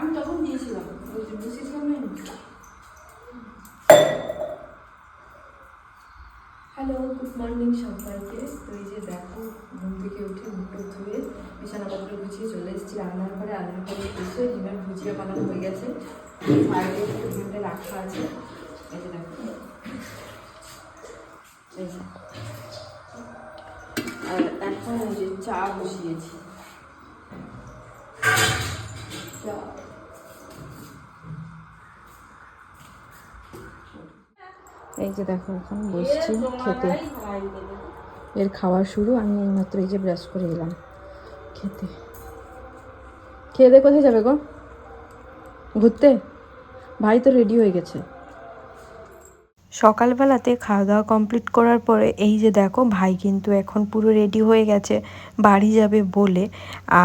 আমি তখন দিয়েছিলাম বসেছিলাম হ্যালো গুড মর্নিং সবাইকে। তো এই যে দেখো, ঘুম থেকে উঠে মুখটুক ধুয়ে বিছানাপত্র গুছিয়ে চলে এসেছি। রান্নার ঘরে আলনার করে এসে ডিমের ভুজিয়া বানানো হয়ে গেছে। বাইরে একটু রাখা আছে। এই যে দেখো। আর এখন যে চা বসিয়েছি। এই যে দেখো, এখন বসছি খেতে। এর খাওয়া শুরু, আমি এইমাত্র এই যে ব্রাশ করে এলাম খেতে। খেয়ে দিয়ে কোথায় যাবে গো? ঘুরতে? ভাই তো রেডি হয়ে গেছে। সকালবেলাতে খাওয়া দাওয়া কমপ্লিট করার পরে এই যে দেখো, ভাই কিন্তু এখন পুরো রেডি হয়ে গেছে, বাড়ি যাবে বলে।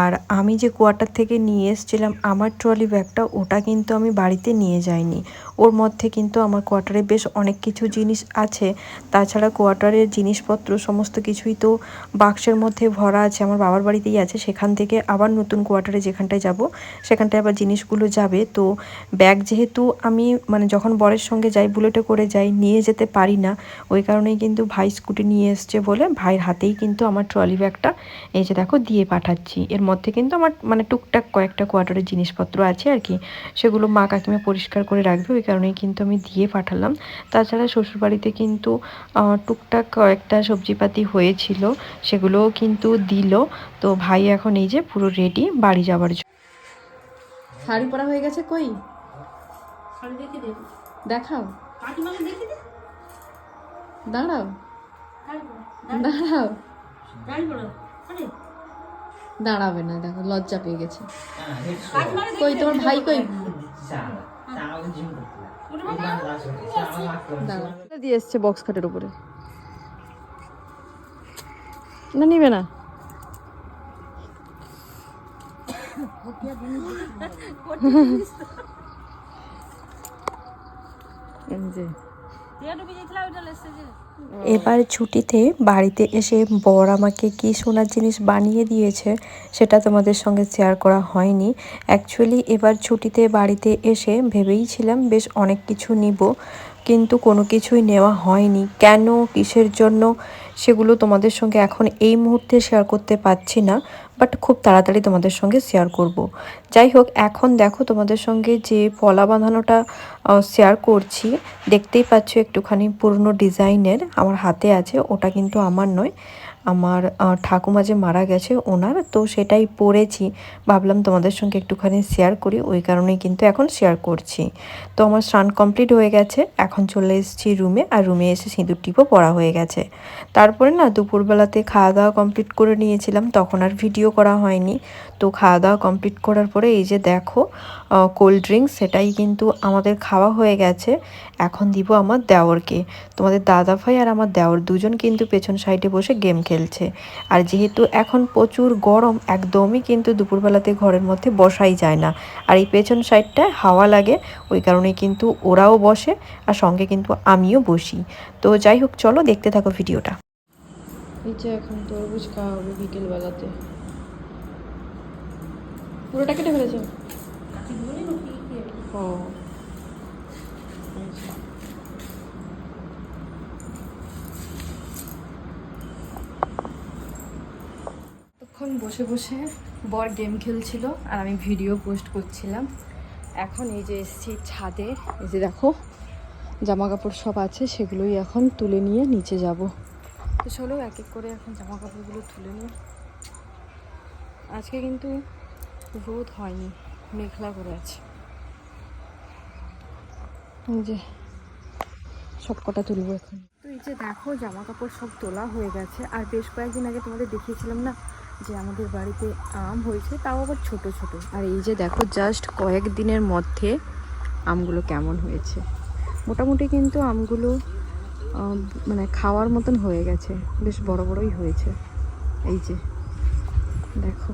আর আমি যে কোয়ার্টার থেকে নিয়ে এসেছিলাম, আমার ট্রলি ব্যাগটা ওটা কিন্তু আমি বাড়িতে নিয়ে যাইনি। ওর মধ্যে কিন্তু আমার কোয়ার্টারে বেশ অনেক কিছু জিনিস আছে। তাছাড়া কোয়ার্টারের জিনিসপত্র, সমস্ত কিছুই তো বাক্সের মধ্যে ভরা আছে, আমার বাবার বাড়িতেই আছে। সেখান থেকে আবার নতুন কোয়ার্টারে যেখানটায় যাব, সেখানটায় আবার জিনিসগুলো যাবে। তো ব্যাগ যেহেতু আমি মানে যখন বরের সঙ্গে যাই, বুলেটে করে যাই, নিয়ে যেতে পারি না। ওই কারণেই কিন্তু ভাই স্কুটি নিয়ে এসছে বলে ভাইয়ের হাতেই কিন্তু আমার ট্রলি ব্যাগটা এই যে দেখো দিয়ে পাঠাচ্ছি। এর মধ্যে কিন্তু আমার মানে টুকটাক কয়েকটা কোয়ার্টারের জিনিসপত্র আছে আর কি। সেগুলো মা কাকিমা পরিষ্কার করে রাখবে, ওই কারণেই কিন্তু আমি দিয়ে পাঠালাম। তাছাড়া শ্বশুরবাড়িতে কিন্তু টুকটাক কয়েকটা সবজিপাতি হয়েছিল সেগুলোও কিন্তু দিল। তো ভাই এখন এই যে পুরো রেডি বাড়ি যাওয়ার জন্য শাড়ি পরা হয়ে গেছে কই? দেখাও। দাঁড়াও। দাঁড়াও। দাঁড়াবে না দেখো লজ্জা পেয়ে গেছে। কই তোমার ভাই কই? দিয়ে এসছে বক্স খাটের উপরে। না নিবে না। এই যে। এবার ছুটিতে বাড়িতে এসে বর আমাকে কি সোনার জিনিস বানিয়ে দিয়েছে সেটা তোমাদের সঙ্গে শেয়ার করা হয়নি। অ্যাকচুয়ালি এবার ছুটিতে বাড়িতে এসে ভেবেইছিলাম বেশ অনেক কিছু নিব। কিন্তু কোনো কিছুই নেওয়া হয়নি কেন, কিসের জন্য, সেগুলো তোমাদের সঙ্গে এখন এই মুহূর্তে শেয়ার করতে পারছি না বাট খুব তাড়াতাড়ি তোমাদের সঙ্গে শেয়ার করব। যাই হোক, এখন দেখো তোমাদের সঙ্গে যে পলা বাঁধানোটা শেয়ার করছি, দেখতেই পাচ্ছ একটুখানি পুরনো ডিজাইনের আমার হাতে আছে, ওটা কিন্তু আমার নয় আমার ঠাকুমা যে মারা গেছে ওনার, তো সেটাই পড়েছি। ভাবলাম তোমাদের সঙ্গে একটুখানি শেয়ার করি, ওই কারণেই কিন্তু এখন শেয়ার করছি। তো আমার স্নান কমপ্লিট হয়ে গেছে, এখন চলে এসেছি রুমে আর রুমে এসে সিঁদুর টিপও পড়া হয়ে গেছে। তারপরে না, দুপুরবেলাতে খাওয়া দাওয়া কমপ্লিট করে নিয়েছিলাম, তখন আর ভিডিও করা হয়নি। তো খাওয়া দাওয়া কমপ্লিট করার পরে এই যে দেখো কোল্ড ড্রিঙ্কস সেটাই কিন্তু আমাদের খাওয়া হয়ে গেছে। এখন দিব আমার দেওরকে। তোমাদের দাদা ভাই আর আমার দেওর দুজন কিন্তু পেছন সাইডে বসে গেম খেলছে আর যেহেতু এখন প্রচুর গরম, একদমই কিন্তু দুপুরবেলাতে ঘরের মধ্যে বসাই যায় না। আর এই পেছন সাইডটায় হাওয়া লাগে, ওই কারণে কিন্তু ওরাও বসে আর সঙ্গে কিন্তু আমিও বসি। তো যাই হোক, চলো দেখতে থাকো ভিডিওটা। এই এখন খাওয়া হবে বিকেল বেলাতে পুরোটা কেটে ফেলেছো? ও। তখন বসে বসে বর গেম খেলছিল আর আমি ভিডিও পোস্ট করছিলাম। এখন এই যে এসছি ছাদে, এই যে দেখো জামা কাপড় সব আছে, সেগুলোই এখন তুলে নিয়ে নিচে যাব। তো চলো এক এক করে এখন জামা কাপড়গুলো তুলে নিই। আজকে কিন্তু রোদ হয়নি, মেঘলা করে আছে। যে সব কটা তুলবো এখন। তো এই যে দেখো জামা কাপড় সব তোলা হয়ে গেছে। আর বেশ কয়েকদিন আগে তোমাদের দেখিয়েছিলাম না যে আমাদের বাড়িতে আম হয়েছে তাও আবার ছোট ছোট। আর এই যে দেখো জাস্ট কয়েক দিনের মধ্যে আমগুলো কেমন হয়েছে। মোটামুটি কিন্তু আমগুলো মানে খাওয়ার মতন হয়ে গেছে বেশ বড় বড়ই হয়েছে। এই যে দেখো।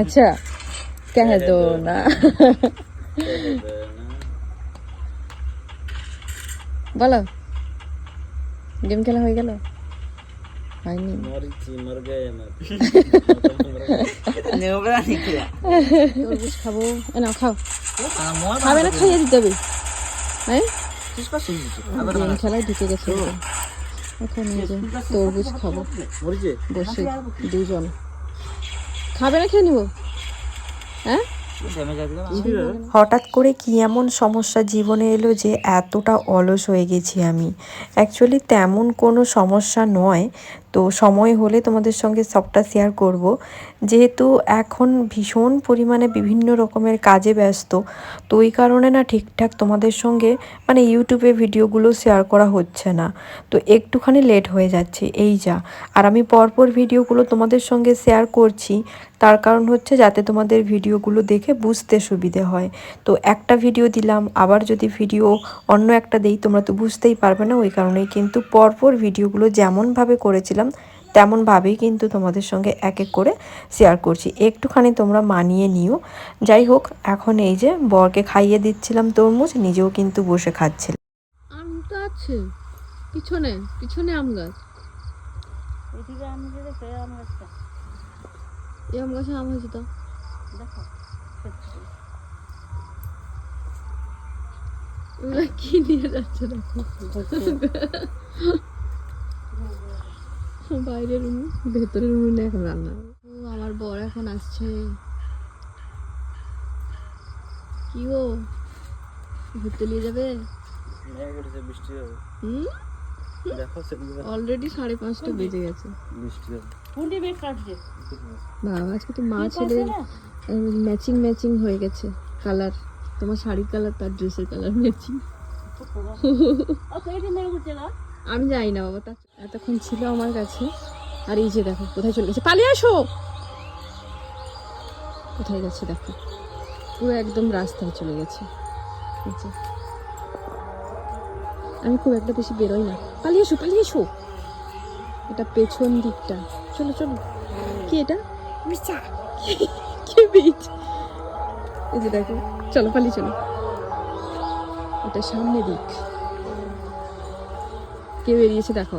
আচ্ছা কেহ না। বলো। গেম খেলা হয়ে গেল হয়নি তরমুজ খাব? না খাও। খাবে না খাইয়ে দিতে হবে হ্যাঁ গেম খেলায় ঢুকে গেছে এখন নিজে খাব। বসে দুজন খাবে না খেয়ে নিব হ্যাঁ হঠাৎ করে কি এমন সমস্যা জীবনে এলো যে এতটা অলস হয়ে গেছি আমি? অ্যাকচুয়ালি তেমন কোনো সমস্যা নয় তো সময় হলে তোমাদের সঙ্গে সবটা শেয়ার করব। যেহেতু এখন ভীষণ পরিমাণে বিভিন্ন রকমের কাজে ব্যস্ত, তো ওই কারণে না ঠিকঠাক তোমাদের সঙ্গে মানে ইউটিউবে ভিডিওগুলো শেয়ার করা হচ্ছে না। তো একটুখানি লেট হয়ে যাচ্ছে, এই যা। আর আমি পরপর ভিডিওগুলো তোমাদের সঙ্গে শেয়ার করছি, তার কারণ হচ্ছে যাতে তোমাদের ভিডিওগুলো দেখে বুঝতে সুবিধে হয়। তো একটা ভিডিও দিলাম, আবার যদি ভিডিও অন্য একটা দেই, তোমরা তো বুঝতেই পারবে না, ওই কারণেই কিন্তু পরপর ভিডিওগুলো যেমনভাবে করেছিলাম তেমনভাবেই কিন্তু তোমাদের সঙ্গে এক এক করে শেয়ার করছি। একটুখানি তোমরা মানিয়ে নিও। যাই হোক এখন এই যে বরকে খাইয়ে দিচ্ছিলাম তরমুজ নিজেও কিন্তু বসে খাচ্ছিলাম। আম তো আছে। পিছনে পিছনে আম গাছ। এদিকে আমি যে দেখে আম গাছটা। এই আম গাছে আম হয়েছে তো। দেখো এগুলো কি নিয়ে যাচ্ছে দেখো। বাইরের রুম ভেতরের রুমে এখন রান্না ও আমার বর এখন আসছে। কি ও ঘুরতে নিয়ে যাবে? বৃষ্টি হবে। হুম? অলরেডি সাড়ে পাঁচটা বেজে গেছে। বৃষ্টি হবে। কোনটি বেশ কাটছে? বাবা আজকে তো মা ছেলে ম্যাচিং ম্যাচিং হয়ে গেছে। কালার তোমার শাড়ির কালার তার ড্রেসের কালার ম্যাচিং আমি যাই না বাবা তা এতক্ষণ ছিল আমার কাছে। আর এই যে দেখো কোথায় চলে গেছে? পালিয়ে আসো! কোথায় গেছে দেখো? পুরো একদম রাস্তায় চলে গেছে। আমি খুব একটা বেশি বেরোই না। পালিয়ে এসো পালিয়ে এসো! এটা পেছন দিকটা। চলো চলো। কি এটা? কি বীজ? এই যে দেখো চলো পালিয়ে চলো। এটা সামনে দিক। কে বেরিয়েছে দেখো।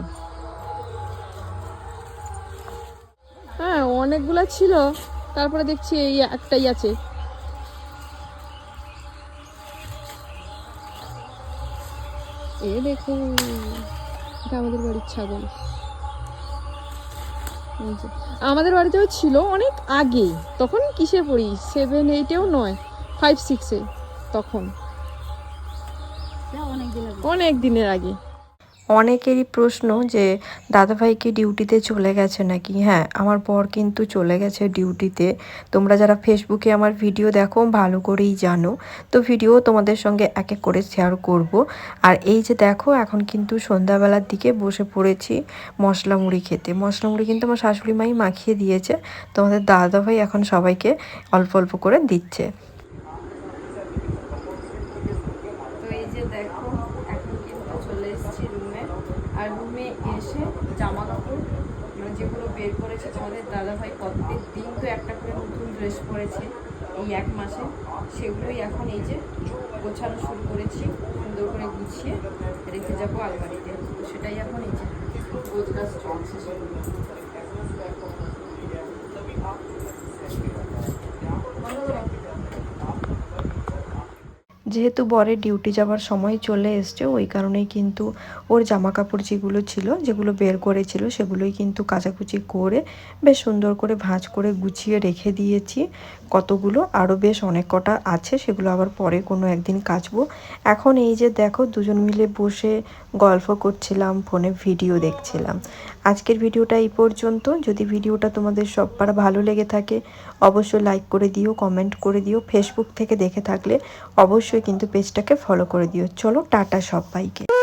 হ্যাঁ অনেকগুলো ছিল। তারপরে দেখছি এই একটাই আছে। এ দেখো এটা আমাদের বাড়ির ছাগল। আমাদের বাড়িতেও ছিল অনেক আগে। তখন কিসে পড়ি? সেভেন এইটেও নয় ফাইভ সিক্সে তখন। অনেক দিনের আগে। অনেকেরই প্রশ্ন যে, দাদাভাই কি ডিউটিতে চলে গেছে নাকি? হ্যাঁ আমার বর কিন্তু চলে গেছে ডিউটিতে। তোমরা যারা ফেসবুকে আমার ভিডিও দেখো, ভালো করেই জানো। তো ভিডিও তোমাদের সঙ্গে এক এক করে শেয়ার করব। আর এই যে দেখো, এখন কিন্তু সন্ধ্যাবেলার দিকে বসে পড়েছি মশলা মুড়ি খেতে। মশলা মুড়ি কিন্তু আমার শাশুড়ি মাই মাখিয়ে দিয়েছে। তোমাদের দাদাভাই এখন সবাইকে অল্প অল্প করে দিচ্ছে তো এই যে দেখো এখন কিন্তু চলে এসেছি রুমে আর রুমে এসে জামা কাপড় মানে যেগুলো বের করেছে দাদাভাই প্রত্যেক দিন তো একটা করে নতুন ড্রেস পরেছে এই এক মাসে। সেগুলোই এখন এই যে গোছানো শুরু করেছি, সুন্দর করে গুছিয়ে রেখে যাব আলমারিতে। সেটাই এখন এই যে। গোছগাছ চলছে সেগুলো? যেহেতু বরের ডিউটি যাওয়ার সময় চলে এসছে, ওই কারণেই কিন্তু ওর জামা কাপড় যেগুলো ছিল, যেগুলো বের করেছিল, সেগুলোই কিন্তু কাচাকুচি করে বেশ সুন্দর করে ভাঁজ করে গুছিয়ে রেখে দিয়েছি। কতগুলো? আরও বেশ অনেক কটা আছে, সেগুলো আবার পরে কোনো একদিন কাচবো। এখন এই যে দেখো, দুজন মিলে বসে গল্প করছিলাম, ফোনে ভিডিও দেখছিলাম। আজকের ভিডিওটা এই পর্যন্ত। যদি ভিডিওটা তোমাদের সববার ভালো লেগে থাকে, অবশ্যই লাইক করে দিও কমেন্ট করে দিও। ফেসবুক থেকে দেখে থাকলে অবশ্যই কিন্তু পেজটাকে ফলো করে দিও। চলো, টাটা সবাইকে।